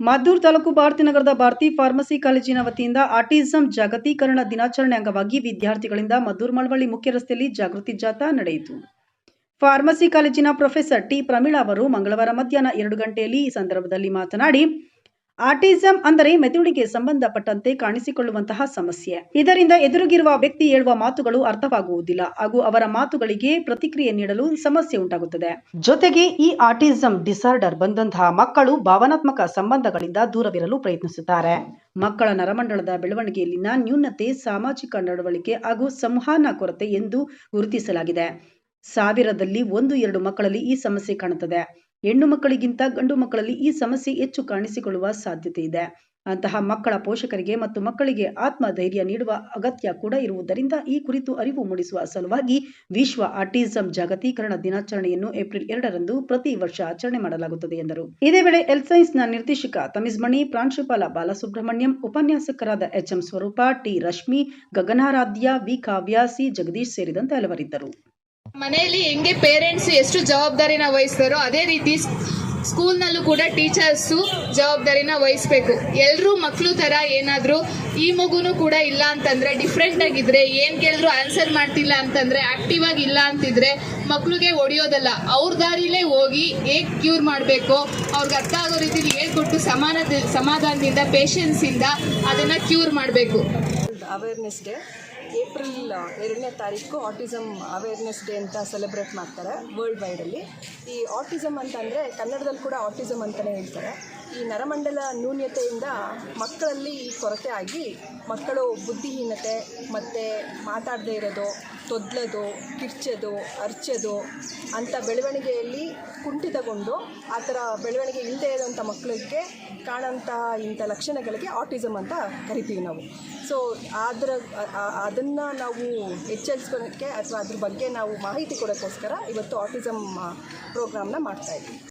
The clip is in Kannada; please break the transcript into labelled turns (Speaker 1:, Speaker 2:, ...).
Speaker 1: ಮದ್ದೂರು ತಾಲೂಕು ಭಾರತಿ ನಗರದ ಭಾರತಿ ಫಾರ್ಮಸಿ ಕಾಲೇಜಿನ ವತಿಯಿಂದ ಆಟಿಸಂ ಜಾಗತೀಕರಣ ದಿನಾಚರಣೆ ಅಂಗವಾಗಿ ವಿದ್ಯಾರ್ಥಿಗಳಿಂದ ಮದ್ದೂರು ಮಳವಳ್ಳಿ ಮುಖ್ಯ ರಸ್ತೆಯಲ್ಲಿ ಜಾಗೃತಿ ಜಾಥಾ ನಡೆಯಿತು. ಫಾರ್ಮಸಿ ಕಾಲೇಜಿನ ಪ್ರೊಫೆಸರ್ ಟಿ ಪ್ರಮೀಳಾ ಅವರು ಮಂಗಳವಾರ ಮಧ್ಯಾಹ್ನ ಎರಡು ಗಂಟೆಯಲ್ಲಿ ಈ ಸಂದರ್ಭದಲ್ಲಿ ಮಾತನಾಡಿ ಆಟಿಸಂ ಅಂದರೆ ಮೆದುಳಿಗೆ ಸಂಬಂಧಪಟ್ಟಂತೆ ಕಾಣಿಸಿಕೊಳ್ಳುವಂತಹ ಸಮಸ್ಯೆ. ಇದರಿಂದ ಎದುರಿಗಿರುವ ವ್ಯಕ್ತಿ ಹೇಳುವ ಮಾತುಗಳು ಅರ್ಥವಾಗುವುದಿಲ್ಲ. ಹಾಗೂ ಅವರ ಮಾತುಗಳಿಗೆ ಪ್ರತಿಕ್ರಿಯೆ ನೀಡಲು ಸಮಸ್ಯೆ ಉಂಟಾಗುತ್ತದೆ. ಜೊತೆಗೆ ಈ ಆಟಿಸಂ ಡಿಸಾರ್ಡರ್ ಬಂದಂತಹ ಮಕ್ಕಳು ಭಾವನಾತ್ಮಕ ಸಂಬಂಧಗಳಿಂದ ದೂರವಿರಲು ಪ್ರಯತ್ನಿಸುತ್ತಾರೆ. ಮಕ್ಕಳ ನರಮಂಡಲದ ಬೆಳವಣಿಗೆಯಲ್ಲಿನ ನ್ಯೂನತೆ, ಸಾಮಾಜಿಕ ನಡವಳಿಕೆ ಹಾಗೂ ಸಂವಹನ ಕೊರತೆ ಎಂದು ಗುರುತಿಸಲಾಗಿದೆ. ಸಾವಿರದಲ್ಲಿ ಒಂದು, ಎರಡು ಮಕ್ಕಳಲ್ಲಿ ಈ ಸಮಸ್ಯೆ ಕಾಣುತ್ತದೆ. ಹೆಣ್ಣು ಮಕ್ಕಳಿಗಿಂತ ಗಂಡು ಮಕ್ಕಳಲ್ಲಿ ಈ ಸಮಸ್ಯೆ ಹೆಚ್ಚು ಕಾಣಿಸಿಕೊಳ್ಳುವ ಸಾಧ್ಯತೆ ಇದೆ. ಅಂತಹ ಮಕ್ಕಳ ಪೋಷಕರಿಗೆ ಮತ್ತು ಮಕ್ಕಳಿಗೆ ಆತ್ಮಧೈರ್ಯ ನೀಡುವ ಅಗತ್ಯ ಕೂಡ ಇರುವುದರಿಂದ ಈ ಕುರಿತು ಅರಿವು ಮೂಡಿಸುವ ಸಲುವಾಗಿ ವಿಶ್ವ ಆಟಿಸಂ ಜಾಗತೀಕರಣ ದಿನಾಚರಣೆಯನ್ನು ಏಪ್ರಿಲ್ ಎರಡರಂದು ಪ್ರತಿ ವರ್ಷ ಆಚರಣೆ ಮಾಡಲಾಗುತ್ತದೆ ಎಂದರು. ಇದೇ ವೇಳೆ ಹೆಲ್ತ್ನ ನಿರ್ದೇಶಕ ತಮಿಜ್ಮಣಿ ಪ್ರಾಂಶುಪಾಲ ಬಾಲಸುಬ್ರಹ್ಮಣ್ಯಂ, ಉಪನ್ಯಾಸಕರಾದ HM Swaroopa, T Rashmi, Gaganaradhya, V ಕಾವ್ಯಾಸಿ Jagadish ಸೇರಿದಂತೆ ಹಲವರಿದ್ದರು.
Speaker 2: ಮನೆಯಲ್ಲಿ ಹೆಂಗೆ ಪೇರೆಂಟ್ಸ್ ಎಷ್ಟು ಜವಾಬ್ದಾರಿನ ವಹಿಸ್ತಾರೋ ಅದೇ ರೀತಿ ಸ್ಕೂಲ್ನಲ್ಲೂ ಕೂಡ ಟೀಚರ್ಸು ಜವಾಬ್ದಾರಿನ ವಹಿಸ್ಬೇಕು. ಎಲ್ಲರೂ ಮಕ್ಕಳು ಥರ ಏನಾದರೂ ಈ ಮಗುನೂ ಕೂಡ ಇಲ್ಲ ಅಂತಂದರೆ ಡಿಫ್ರೆಂಟ್ ಆಗಿದ್ರೆ, ಏನು ಕೇಳಿದ್ರು ಆನ್ಸರ್ ಮಾಡ್ತಿಲ್ಲ ಅಂತಂದರೆ ಆಕ್ಟಿವ್ ಆಗಿ ಇಲ್ಲ ಅಂತಿದ್ರೆ ಮಕ್ಕಳಿಗೆ ಹೊಡೆಯೋದಲ್ಲ ಅವ್ರ ದಾರಿಲೇ ಹೋಗಿ ಹೇಗೆ ಕ್ಯೂರ್ ಮಾಡಬೇಕು, ಅವ್ರಿಗೆ ಅರ್ಥ ಆಗೋ ರೀತಿಲಿ ಹೇಳ್ಕೊಟ್ಟು ಸಮಾನದ ಸಮಾಧಾನದಿಂದ ಪೇಷನ್ಸಿಂದ ಅದನ್ನು ಕ್ಯೂರ್ ಮಾಡಬೇಕು.
Speaker 3: ಅವೇರ್ನೆಸ್ ಡೇ ಏಪ್ರಿಲ್ ಎರಡನೇ ತಾರೀಕು ಆಟಿಸಮ್ ಅವೇರ್ನೆಸ್ ಡೇ ಅಂತ ಸೆಲೆಬ್ರೇಟ್ ಮಾಡ್ತಾರೆ ವರ್ಲ್ಡ್ ವೈಡಲ್ಲಿ ಈ ಆಟಿಸಮ್ ಅಂತಂದರೆ ಕನ್ನಡದಲ್ಲಿ ಕೂಡ ಆಟಿಸಮ್ ಅಂತಲೇ ಹೇಳ್ತಾರೆ. ಈ ನರಮಂಡಲ ನ್ಯೂನ್ಯತೆಯಿಂದ ಮಕ್ಕಳಲ್ಲಿ ಕೊರತೆ ಆಗಿ ಮಕ್ಕಳು ಬುದ್ಧಿಹೀನತೆ, ಮತ್ತು ಮಾತಾಡದೇ ಇರೋದು, ತೊದ್ಲೋದು, ಕಿರ್ಚೋದು, ಅರ್ಚೋದು ಅಂಥ ಬೆಳವಣಿಗೆಯಲ್ಲಿ ಕುಂಠಿತಗೊಂಡು ಆ ಥರ ಬೆಳವಣಿಗೆ ಇಲ್ಲದೇ ಇರೋಂಥ ಮಕ್ಕಳಿಗೆ ಕಾಣೋಂಥ ಇಂಥ ಲಕ್ಷಣಗಳಿಗೆ ಆಟಿಸಮ್ ಅಂತ ಕರಿತೀವಿ ನಾವು. ಸೊ ಅದರ ಅದನ್ನು ನಾವು ಎಚ್ಚರಿಸ್ಕೊಳ್ಳೋಕ್ಕೆ ಅಥವಾ ಅದ್ರ ಬಗ್ಗೆ ನಾವು ಮಾಹಿತಿ ಕೊಡೋಕ್ಕೋಸ್ಕರ ಇವತ್ತು ಆಟಿಸಮ್ ಪ್ರೋಗ್ರಾಮ್ನ ಮಾಡ್ತಾಯಿದ್ವಿ